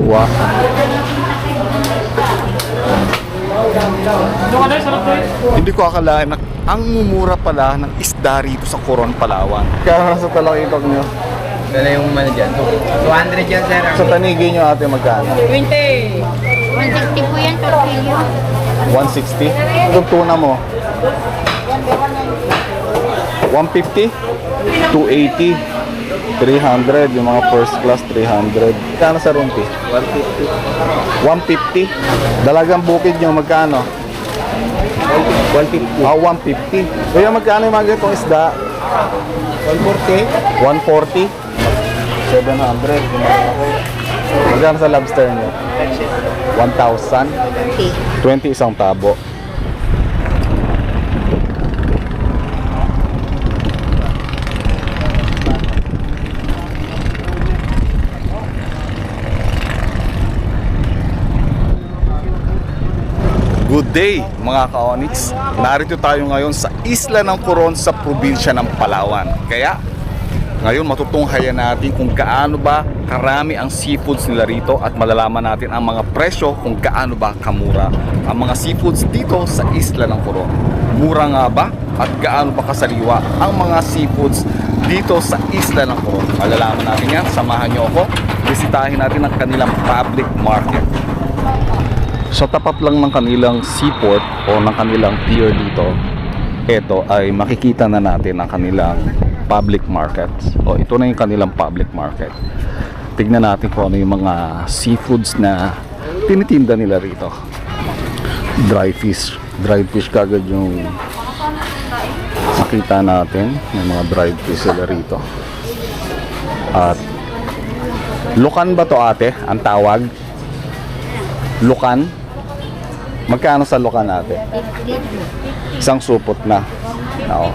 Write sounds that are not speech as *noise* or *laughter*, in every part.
Wow. Hindi ko akalain na ang mumura pala ng isda rito sa Coron, Palawan. Kaya sa talakipag nyo. Dala yung ano dyan. 200 yan, sir. Sa tanigi nyo ate magkano? 20! 160 po yan per kilo. 160? Itong tuna mo? 150? 280? 300, yung mga first class 300. Kano sa rumpi? 150. 150. Dalagang bukid nyo, magkano? 150. Ah, 150. Kuya, magkano yung mga ganitong isda? 140. 140? 700. Yung mga. Magkano sa lobster nyo? 1,000? 20 isang tabo. Day mga ka-Onyx. Narito tayo ngayon sa isla ng Coron sa probinsya ng Palawan. Kaya ngayon matutunghayan natin kung gaano ba karami ang seafoods nila rito at malalaman natin ang mga presyo kung gaano ba kamura ang mga seafoods dito sa isla ng Coron. Mura nga ba at gaano ba kasaliwa ang mga seafoods dito sa isla ng Coron? Malalaman natin yan. Samahan niyo ako. Bisitahin natin ang kanilang public market. Sa tapat lang ng kanilang seaport o ng kanilang pier dito, ito ay makikita na natin ang kanilang public market. O ito na yung kanilang public market. Tignan natin kung ano yung mga seafoods na tinitinda nila rito. Dry fish. Dry fish kagad yung makita natin. May mga dried fish sila rito. At Lukan ba to ate? Ang tawag? Lukan? Magkano sa lukan ate? 50. Isang supot na. Oo.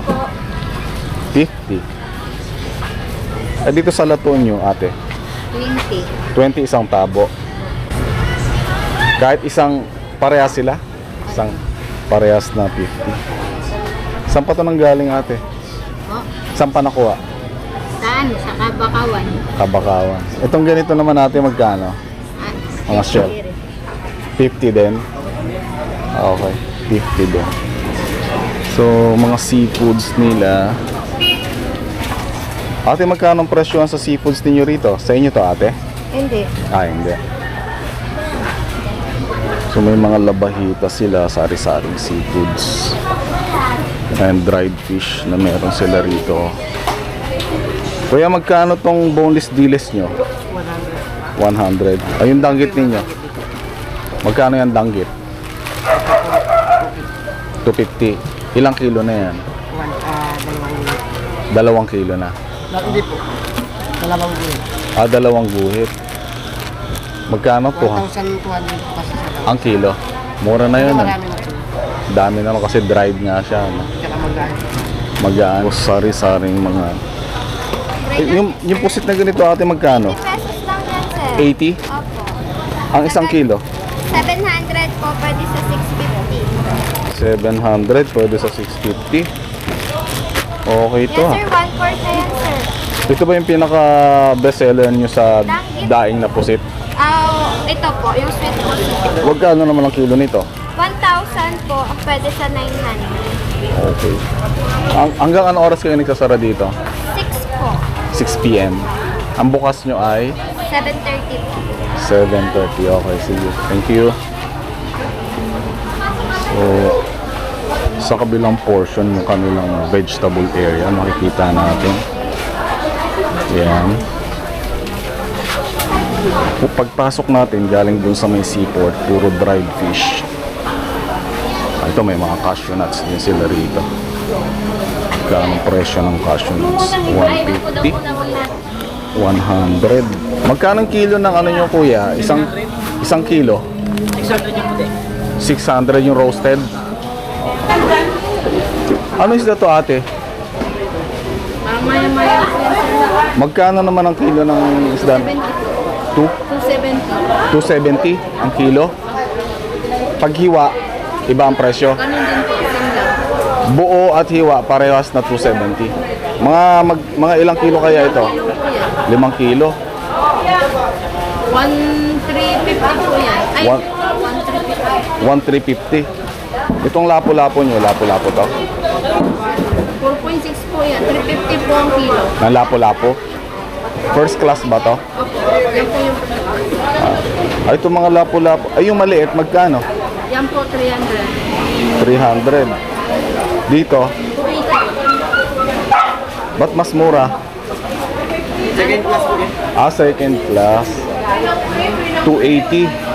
50. Eh dito sa Latonyo ate, 20. 20 isang tabo. Kahit isang parehas sila? Isang parehas na 50. Saan pa to nang galing ate? O, Saan pa nakuha? saan? Sa Kabakawan. Kabakawan. Itong ganito naman natin magkano? Ah, Mga shell. 50 din. Ah, Okay, 50 din. So, mga seafoods nila. Ate, magkano ang presyo sa seafoods ninyo rito? Sa inyo to, ate? Hindi. Ah, hindi. So, may mga labahita sila, sari-saring seafoods. And dried fish na meron sila rito. Kuya, magkano tong boneless diles nyo? 100. Ayun danggit ninyo. Magkano yan danggit? 250. Ilang kilo na yan? Dalawang kilo na. Hindi po. Dalawang gulo. Ah, dalawang guhit. Magkano po ha? 1,200 kasi sa Ang kilo. Mura na yun. ah. Marami na. Dami naman kasi dried nga siya. No? Magkano. Magaan. Sari-saring mga... Eh, yung, yung pusit na ganito ate magkano? pesos lang yan, sir. 80? Opo. Ang isang kilo? 700 po, pwede sa 650. 700 pwede sa 650. Okay ito Yes, ha. sir. 1 quart na yan, sir. Ito ba yung pinaka bestseller nyo sa daing na pusit? Ah, ito po, yung sweet po. Huwag ka naman ang kilo nito. 1,000 po, pwede sa 900. Okay. Ang, hanggang ano oras kayo nagsasara dito? 6 po. 6 p.m. Ang bukas nyo ay 730 po. 7.30. Okay, sige. Thank you. So, sa kabilang portion yung kanilang vegetable area, makikita natin. Yan. Kung Pagpasok natin, galing dun sa may seaport, puro dried fish. Ah, ito, may mga cashew nuts din sila rito. Kano presyo ng cashew nuts? 150? 100. Magkano kilo ng ano nyo kuya? Isang isang kilo? 600 yung puti. 600 yung roasted. Ano isda to ate? Maya-maya. Magkano naman ang kilo ng isda? 2? 270. 270 ang kilo? Paghiwa, iba ang presyo. Buo at hiwa, parehas na 270. Mga mag, mga ilang kilo kaya ito? Kilo po yan. Limang kilo. 150 350 po yan. Ay, One- 1,350. 1,350. Itong lapo-lapo nyo, lapo-lapo to. 4.6 po yan. 350 po ang kilo. Na lapo-lapo. First class ba to? Opo. Yan po yung Ay, itong mga lapo-lapo. Ay, yung maliit, magkano? Yan po 300. 300. Dito, 280. ba't mas mura? Second class po yan. Ah, second class. 280.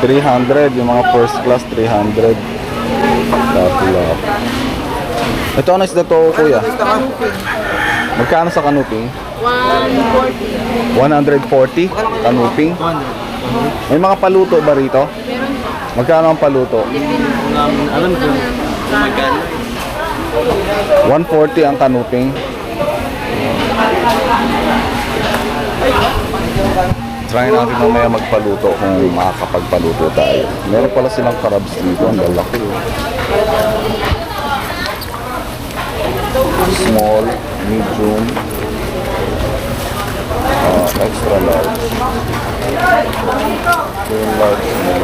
300. Yung mga first class, 300. Lapo-lapo. Ito, ano isda to, kuya? Magkano sa kanuping? 140. 140 kanuping. May mga paluto ba rito? Magkano ang paluto? Alam ko. Magkano? 140 ang kanuping. Try natin mamaya magpaluto kung makakapagpaluto tayo. Meron pala silang crabs dito. Ang lalaki. Small, medium, uh, extra large. Yung large, small.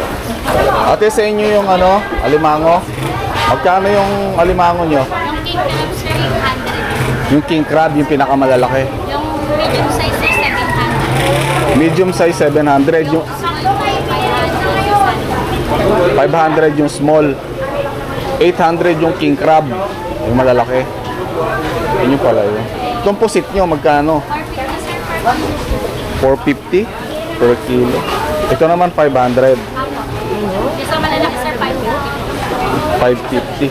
Ate, sa inyo yung ano, alimango? Magkano yung alimango nyo? Yung king crab sir, 800. Yung king crab, yung pinakamalalaki. Yung medium size sir, 700. Medium size, 700. Yung Small po, 500. 500 yung small. 800 yung king crab. Yung malalaki. Yun yung pala yun. Itong pusit nyo, magkano? 450 per kilo. Ito naman 500. Isa malalaki sir, 550. 550.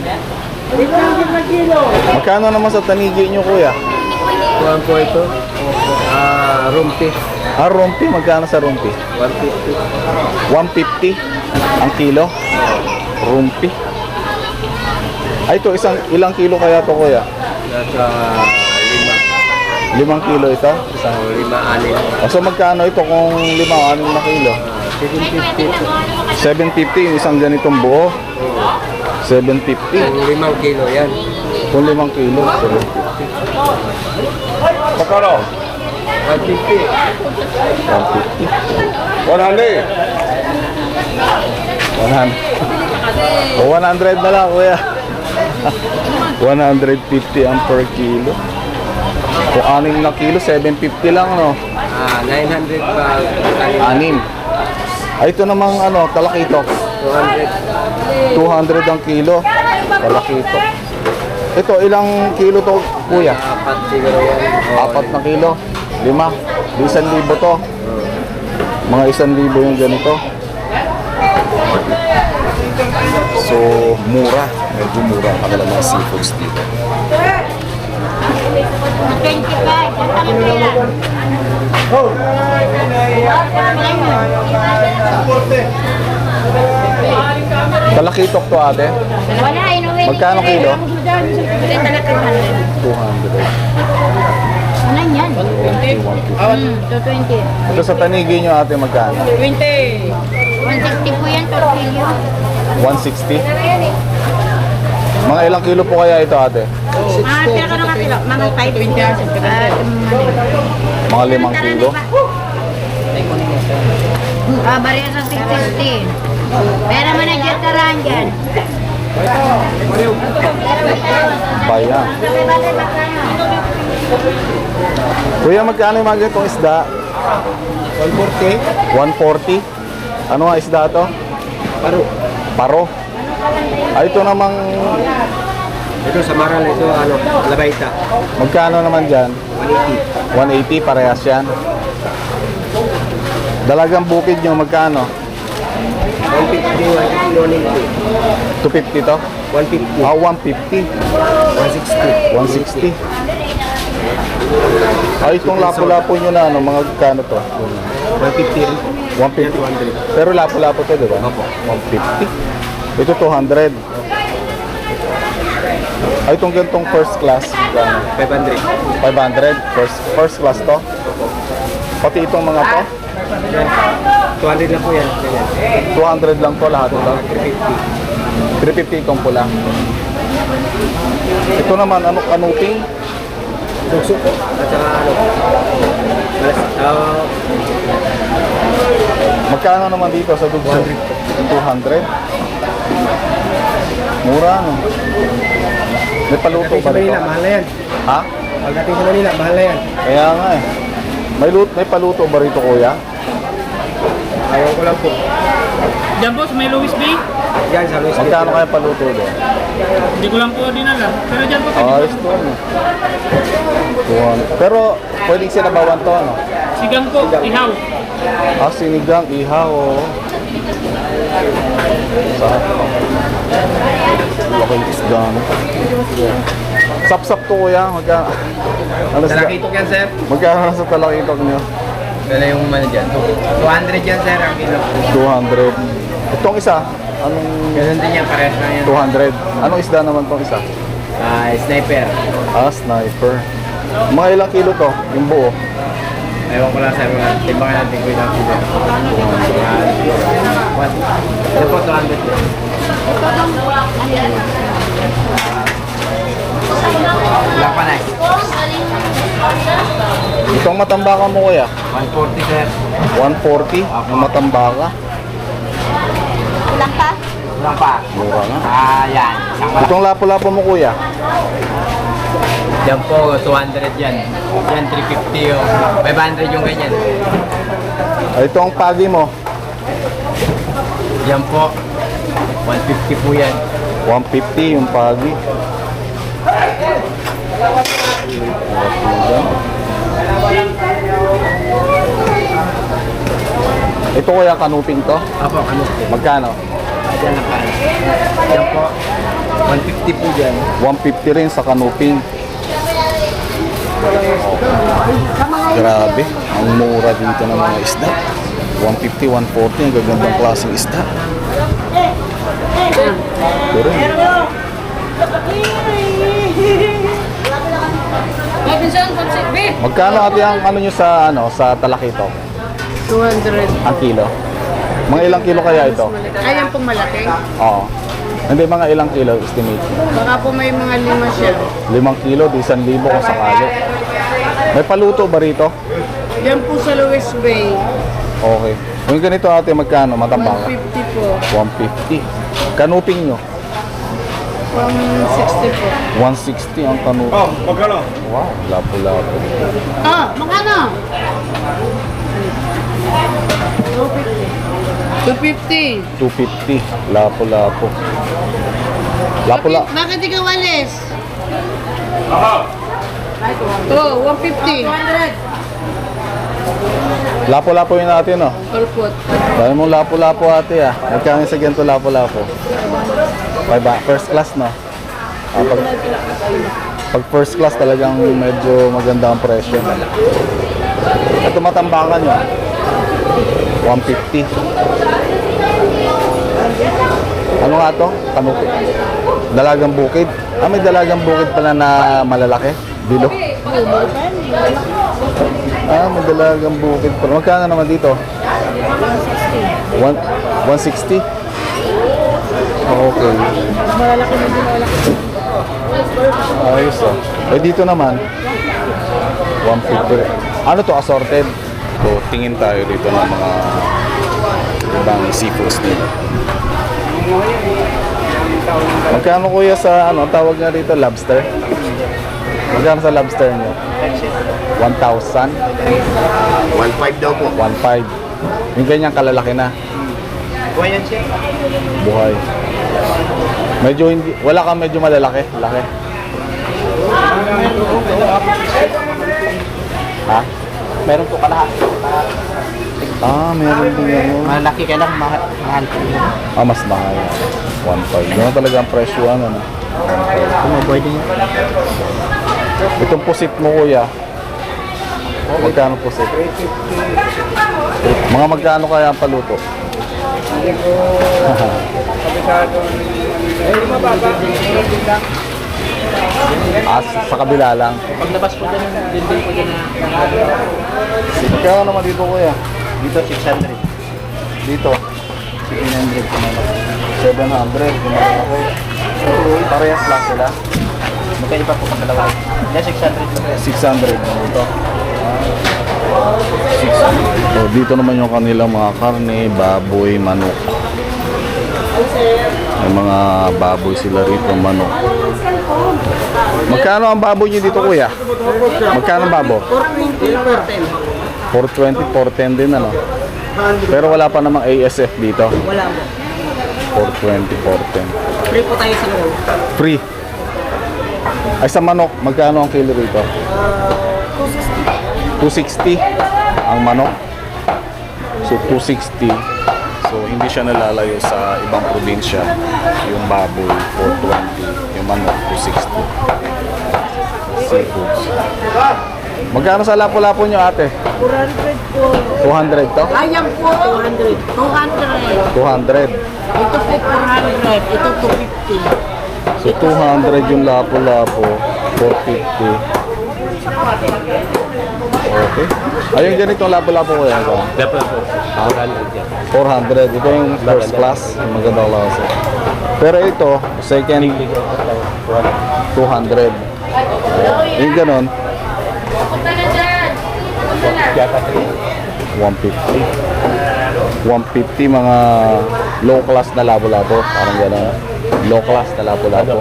Magkano naman sa tanigi nyo, kuya? Kuhan po ito. Ah, rumpi. Ah, rumpi. Magkano sa rumpi? 150. 150 ang kilo. Rumpi. Ay, ito, isang, ilang kilo kaya to kuya? Nasa lima. Limang kilo ito? Isang lima, anin. O, so magkano ito kung lima o anim na kilo? 750. 750 yung isang ganitong buo. 750. Kung limang kilo yan. Kung limang kilo, 750. Pakaro? 150. 150. 100. 100. O 100 na lang, kuya. *laughs* 150 ang per kilo. Kung anim na kilo, 750 lang, no? Ah, 900 pa. Anim. Ay, ito namang ano, talakitok. 200. 200 ang kilo. Talakitok. Ito, ilang kilo to, kuya? Apat siguro yan. Apat na kilo. Lima. Isang libo to. Mga isang libo yung ganito. So, mura. Medyo mura ang kanilang mga seafoods dito. 25. Ang kailan? Talakitok to ate. Wala, inuwi. Magkano kilo? Kaya talaga 100. 200. Ano yan? 150. Hmm, 220. Ito sa tanigi nyo ate magkano? 160 po yan per kilo. 160. Mga ilang kilo po kaya ito ate? Ah, pero ka naman kilo. Mga 5 years. Mga limang kilo. Ah, bariya sa 660. Pero mo na dyan taran dyan. Bayan. Kuya, magkano yung mga ganitong isda? 140. 140. Ano nga isda to? Paro. Paro. Ay, ito namang Ito sa Maral, ito ano, Labaita. magkano naman dyan? 180. 180, parehas yan. Dalagang bukid nyo, magkano? 150, 150, 250 to? 150. Ah, 150. 160. 160. Ay, itong lapo-lapo nyo na, ano, mga kano to? 150 rin. 150. Pero lapo-lapo to, di ba? Opo. 150. Ito 200. Ay, itong gantong first class. magkano? 500. 500. First, first class to. Pati itong mga to. 200 lang po yan. Ganyan. 200 lang to lahat ito. 350 350. itong pula. Ito naman, ano, kanuping? Sukso po. At saka ano. Malas, uh, Magkano naman dito sa Dugso? 100 200? Mura no? May paluto ba sa Manila, dito? mahal yan. Ha? Pagdating sa Manila, mahal na yan. Kaya nga eh. May, lut may paluto ba rito kuya? Ayaw ko lang po. Diyan boss, may Louis Bay? Yan, sa Luis Magkano Gate. paluto doon? Hindi ko lang po din alam. Pero diyan po pwede. Ayos to. Eh. 200. Pero pwedeng sinabawan to, ano? Sigang po, ihaw. Ah, sinigang, ihaw, oo. Laking isda, no? Sapsap to, kuya. Magka... Ano sa... Talakitok yan, sir. Magkano sa talakitok nyo? Wala yung ano dyan. 200 yan, sir, ang kilo. 200. Itong isa, anong... Ganun din yan, parehas na yan. 200. Anong isda naman tong isa? Ah, sniper. Ah, sniper. Mga ilang kilo to? Yung buo? Ewan ko lang, sir. Wala. Timbangan natin ko ilang kilo. Ito po, 200 yan. Wala pa na eh. Itong matambaka mo kuya? 140, sir. 140? Yung matambaka? Kulang pa? Wala pa. Mura nga. Ah, yan. Isang malaki. Itong lapo-lapo mo kuya? Yan po, 200 yan. Yan, 350 yung 500 yung ganyan. Ay, itong pagi mo? Yan po, 150 po yan. 150 yung pagi. Ito kuya kanuping to? Apo, ano po? Magkano? Yan ang kanan. Yan po, 150 po dyan. 150 rin sa kanuping. Grabe, ang mura dito ng mga isda. 150, 140, ang gagandang klaseng isda. Be. Magkano ate ang ano nyo sa ano sa talakito? 200. Ang kilo? Mga ilang kilo kaya ito? Ayan pong malaki. Oo. Hindi mga ilang kilo estimate? Baka po may mga lima siya. Limang kilo, di isang libo kung sakali. May paluto ba rito? Yan po sa Luis Bay. Okay. Kung ganito ate, magkano? Matambaka? 150 po. 150. Kanuping nyo? 160 po. 160 ang kanuping. Oh, magkano? Wow, lapo-lapo. Oh, magkano? 250. 250. Lapo-lapo. Lapo-la. Bakit ikaw alis? Oo, 150. Lapo-lapo yun natin, oh. Olpot. Dahil mong lapo-lapo ate, ah. Magkano sa ganito lapo-lapo? Five ba? First class, no? Ah, pag, pag first class talagang medyo maganda ang presyo. Ito matambakan nyo. 150. Ano nga to? Kanuki. Dalagang bukid. Ah, may dalagang bukid pala na malalaki. Bilo. Ah, may dalagang bukid pala. Magkano naman dito? 160. 160? Okay. Malalaki na din malaki. Ayos ah. Eh dito naman, 150. Ano to, assorted? So, tingin tayo dito ng mga ibang seafoods dito. Magkano kuya sa ano, tawag nga dito, lobster? Magkano sa lobster nyo? 1,000? 1.5 daw po. 1,500. Yung ganyan kalalaki na. Kuha yan siya. Buhay. Medyo hindi, wala kang medyo malalaki. Laki. Ha? Meron po kalahat. Ah, meron din ano. Malaki ka lang, mahal. mahal. Ah, mas mahal. 1.5. Ganun talaga ang presyo ano. no? Kumaboy din. Itong pusit mo kuya. Magkano pusit? Mga magkano kaya ang paluto? ah, sa kabila lang. Paglabas po dyan, din din po dyan na. Magkano naman dito kuya? Dito, 600. Dito. 700 po naman. 700. Yung malaki. Parehas lang sila. Magkaiba po pag dalawa. Yan, 600 po. 600 na ito. Ah. So, dito naman yung kanilang mga karne, baboy, manok. May mga baboy sila rito, manok. Magkano ang baboy niyo dito, kuya? Magkano ang babo? 420, 410 din, ano? Pero wala pa namang ASF dito. Wala mo. 420, 410. Free po tayo sa loob. Free. Ay sa manok, magkano ang kilo rito? 260 ang manok. So 260. So hindi siya nalalayo sa ibang probinsya. Yung baboy 420, yung manok 260. Seafoods. Magkano sa lapo-lapo nyo ate? 400 po. 200 to? Ayan po. 200. 200. 200. Ito po 400. Ito 250. So 200 yung lapo-lapo, 450. Okay. Ayun ganito ang lapo-lapo ko yan. Ang dyan. 400. Ito yung first class. Maganda klase. Pero ito, second, 200. Yung ganon, Yata 150. 150 mga low class na labo-labo. Parang gano'n. Low class na labo-labo.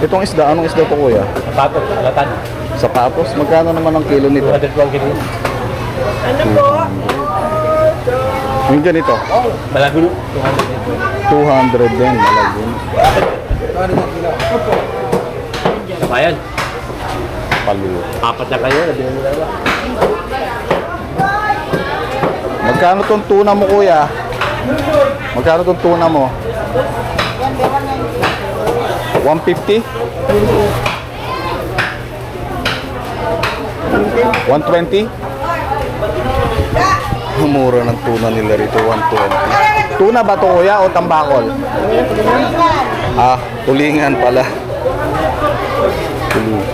Itong isda, anong isda to kuya? Patot, alatan. Sapatos, magkano naman ang kilo nito? 212 kilo. Yung ganito, Malagulo. 200 200 din, malagun. Bayan. Palu. Apat na kayo. Nabili mo ba? Magkano tong tuna mo kuya? Magkano tong tuna mo? 150? 120? Ang Mura ng tuna nila rito, 120. Tuna ba to kuya o tambakol? Ah, tulingan pala. Tulingan.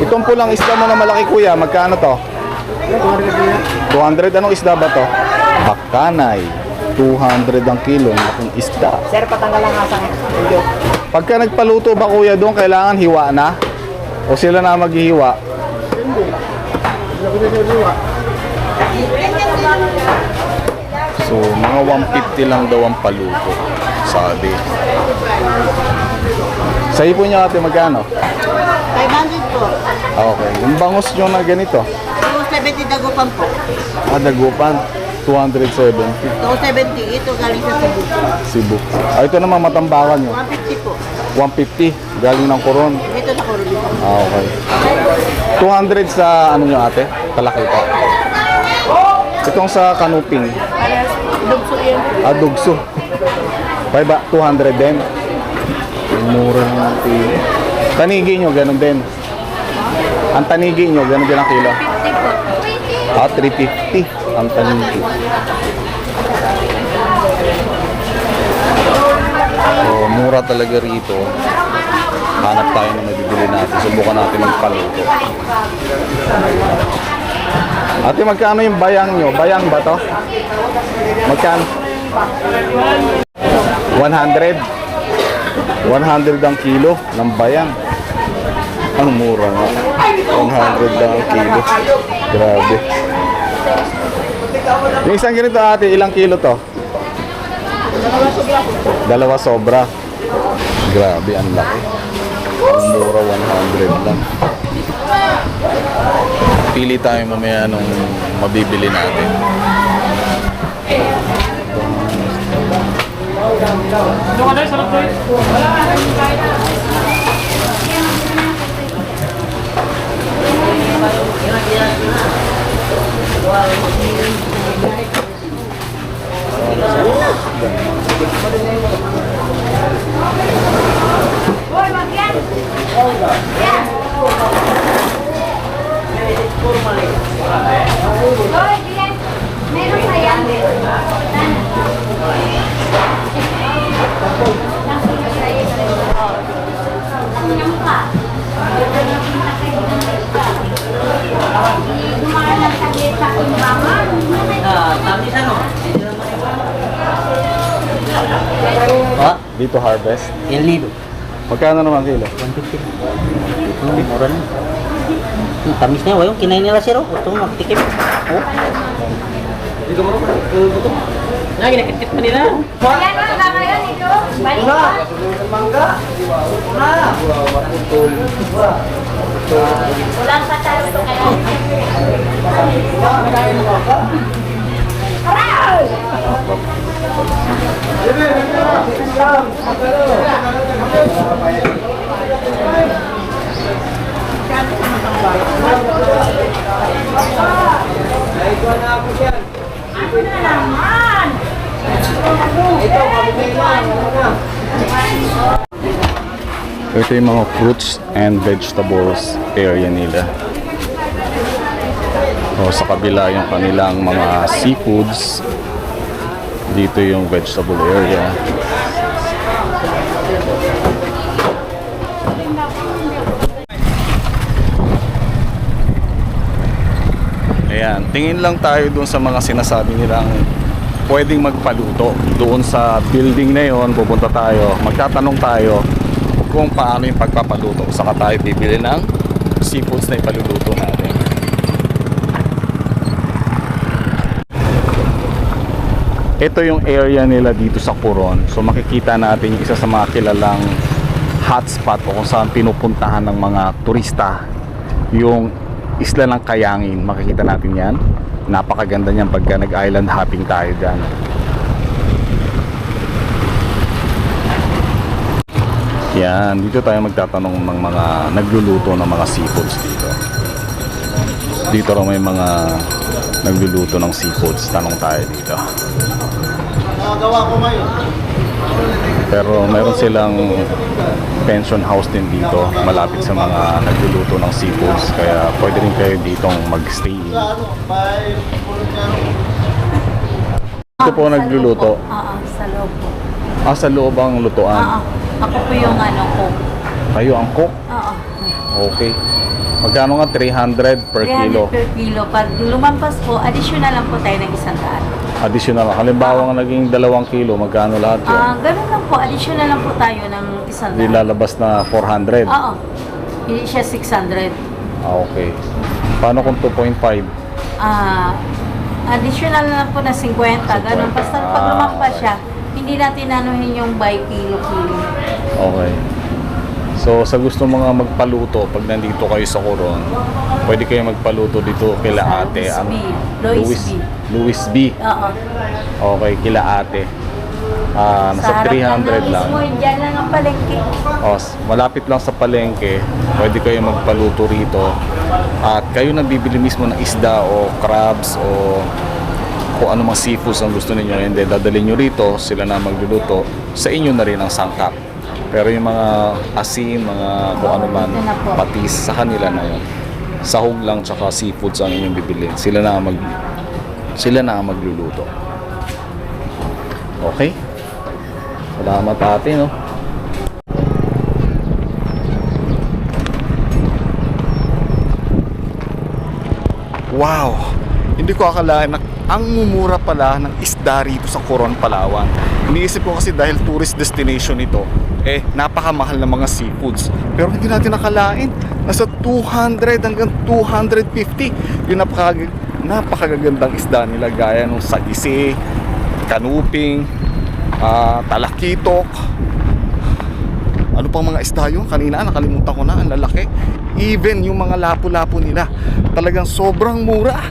Itong pulang isda mo na malaki kuya, magkano to? 200 anong isda ba to? Bakanay. 200 ang kilo ng isda. Sir, patanggal ang asang. Medyo. Pagka nagpaluto ba kuya doon, kailangan hiwa na? O sila na maghihiwa? So, mga 150 lang daw ang paluto. Sabi. Sa ipon niya ate, magkano? 500 po. Ah, Okay. Yung bangus nyo na ganito. 270 dagupan po. Ah, dagupan. 270. 270. Ito galing sa Cebu. Cebu. Ah, ito naman matambakan nyo. 150 po. 150. Galing ng Coron. Ito na ko rin. Ah, okay. 200 sa ano nyo ate? Talakita. Itong sa kanuping. Dugso yan. Ah, dugso. Bye ba? 200 din. Mura ng kilo. Tanigi nyo, ganun din. Ang tanigi nyo, ganun din ang kilo. 50 po. Ah, 350 ang tanigi. So, mura talaga rito. Hanap tayo na mabibili natin. Subukan natin magpaluto. Ate, magkano yung bayang nyo? Bayang ba to? Magkano? 100. 100 ang kilo ng bayang. Ang mura nga. 100 lang ang kilo. Grabe. Yung isang ganito ate, ilang kilo to? Dalawa sobra. Grabe, ang laki. Ang mura, 100 lang. Pili tayo mamaya nung mabibili natin. Doon ka tayo, sarap tayo. Meron pa yan. Ha? Dito harvest. Yung lido. Magkano naman kilo? 150. Mura na. Ang tamis niya, yung kinain nila sir. oh. Gusto mo magtikim. Oh. Na, ginakit pa nila. Yan lang lang ngayon ito. Balik ka. Walang patalo to kaya. Ito yung mga fruits and vegetables area nila. O, sa kabila yung kanilang mga seafoods. Dito yung vegetable area. Ayan, tingin lang tayo doon sa mga sinasabi nilang pwedeng magpaluto. Doon sa building na yon, pupunta tayo, magtatanong tayo kung paano yung pagpapaluto. Saka tayo bibili ng seafoods na ipaluluto natin. Ito yung area nila dito sa Coron. So makikita natin yung isa sa mga kilalang hotspot o kung saan pinupuntahan ng mga turista yung isla ng Kayangin. Makikita natin yan. Napakaganda niyan pagka nag-island hopping tayo dyan. Yan, dito tayo magtatanong ng mga nagluluto ng mga seafoods dito. Dito raw may mga nagluluto ng seafoods. Tanong tayo dito. Pero meron silang pension house din dito malapit sa mga nagluluto ng seafoods kaya pwede rin kayo ditong magstay Ito po nagluluto. Oo, sa loob po. Ah, sa loob ang Oo, lutuan. Ako po yung ano ko. Kayo ang cook? Oo. Okay. Magkano nga 300 per 300 kilo? per kilo. Pag lumampas po, additional lang po tayo ng isang daan. Additional. Halimbawa nga naging 2 kilo, magkano lahat yun? Ah, ganun lang po. Additional lang po tayo ng isang Hindi daan. lalabas na 400. Oo. Hindi siya 600. Ah, okay. Paano kung 2.5? Ah, additional lang po na 50. Ganun. Basta pag Ah, lumampas okay. siya, hindi natin anuhin yung by kilo-kilo. Okay. So, sa gusto mga magpaluto, pag nandito kayo sa Coron, pwede kayo magpaluto dito kila ate. Luis Ano? B. Luis Luis, B. Luis B. Oo. Okay, kila ate. Ah, nasa harap 300 lang. Dyan lang ang palengke. O, s- malapit lang sa palengke, pwede kayo magpaluto rito. At kayo nagbibili mismo ng isda o crabs o kung ano mga seafoods ang gusto ninyo. And then dadalhin nyo rito, sila na magluluto. Sa inyo na rin ang sangkap. Pero yung mga asin, mga kung ano man, patis, sa kanila na yun. Sahog lang tsaka seafoods ang inyong bibili. Sila na mag sila na magluluto. Okay? Salamat ate, no? Wow! Hindi ko akalain na ang mumura pala ng isda rito sa Coron, Palawan. Iniisip ko kasi dahil tourist destination ito, eh, napakamahal ng mga seafoods. Pero hindi natin nakalain. Nasa 200 hanggang 250. Yung napaka, napakagagandang isda nila gaya ng sagisi, kanuping, ah, talakitok, ano pang mga isda yun? Kanina nakalimutan ko na, ang lalaki. Even yung mga lapu-lapu nila, talagang sobrang mura.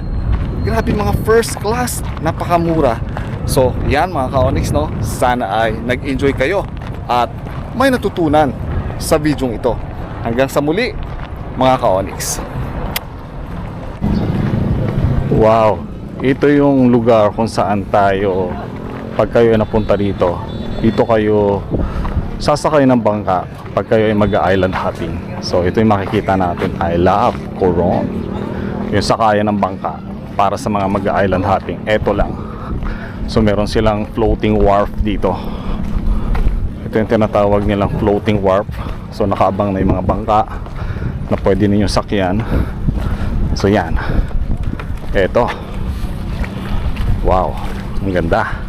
Grabe mga first class, napakamura. So, yan mga ka-Onyx, no? Sana ay nag-enjoy kayo at may natutunan sa video ito. Hanggang sa muli, mga ka-Onyx. Wow, ito yung lugar kung saan tayo pag kayo ay napunta dito. Dito kayo sasakay ng bangka pag kayo ay mag-island hopping. So ito yung makikita natin, I love Coron. Yung sakayan ng bangka para sa mga mag-island hopping. Ito lang. So meron silang floating wharf dito. Ito yung tinatawag nilang floating wharf. So nakaabang na yung mga bangka na pwede ninyo sakyan. So yan. Ito. Wow, ang ganda.